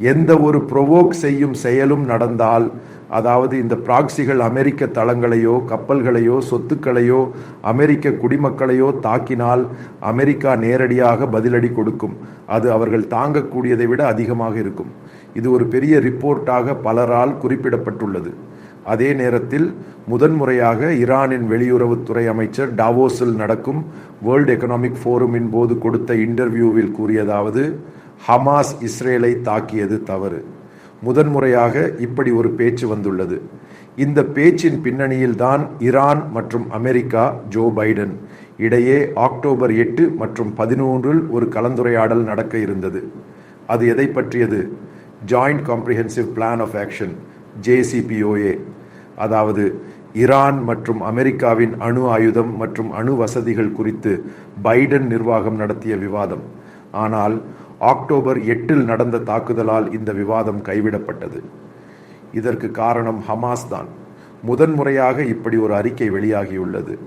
எந்த ஒரு ப்ரொவோக் செய்யும் செயலும் நடந்தால் அதாவது இந்த ப்ராக்சிகள் அமெரிக்க தளங்களையோ கப்பல்களையோ சொத்துக்களையோ அமெரிக்க குடிமக்களையோ தாக்கினால் அமெரிக்கா நேரடியாக பதிலடி கொடுக்கும். அது அவர்கள் தாங்கக்கூடியதை விட அதிகமாக இருக்கும். இது ஒரு பெரிய ரிப்போர்ட்டாக பலரால் குறிப்பிடப்பட்டுள்ளது. அதே நேரத்தில் முதன்முறையாக ஈரானின் வெளியுறவுத்துறை அமைச்சர் டாவோஸில் நடக்கும் வேர்ல்டு எக்கனாமிக் ஃபோரமின் போது கொடுத்த இன்டர்வியூவில் கூறியதாவது ஹமாஸ் இஸ்ரேலை தாக்கியது தவறு. முதன்முறையாக இப்படி ஒரு பேச்சு வந்துள்ளது. இந்த பேச்சின் பின்னணியில்தான் ஈரான் மற்றும் அமெரிக்கா ஜோ பைடன் இடையே அக்டோபர் எட்டு மற்றும் பதினொன்றில் ஒரு கலந்துரையாடல் நடக்க இருந்தது. அது எதை பற்றியது? Joint comprehensive plan of action JCPOA அதாவது ஈரான் மற்றும் அமெரிக்காவின் அணு ஆயுதம் மற்றும் அணு வசதிகள் குறித்து பைடன் நிர்வாகம் நடத்திய விவாதம். ஆனால் அக்டோபர் எட்டில் நடந்த தாக்குதலால் இந்த விவாதம் கைவிடப்பட்டது. இதற்கு காரணம் ஹமாஸ் தான். முதன்முறையாக இப்படி ஒரு அறிக்கை வெளியாகியுள்ளது.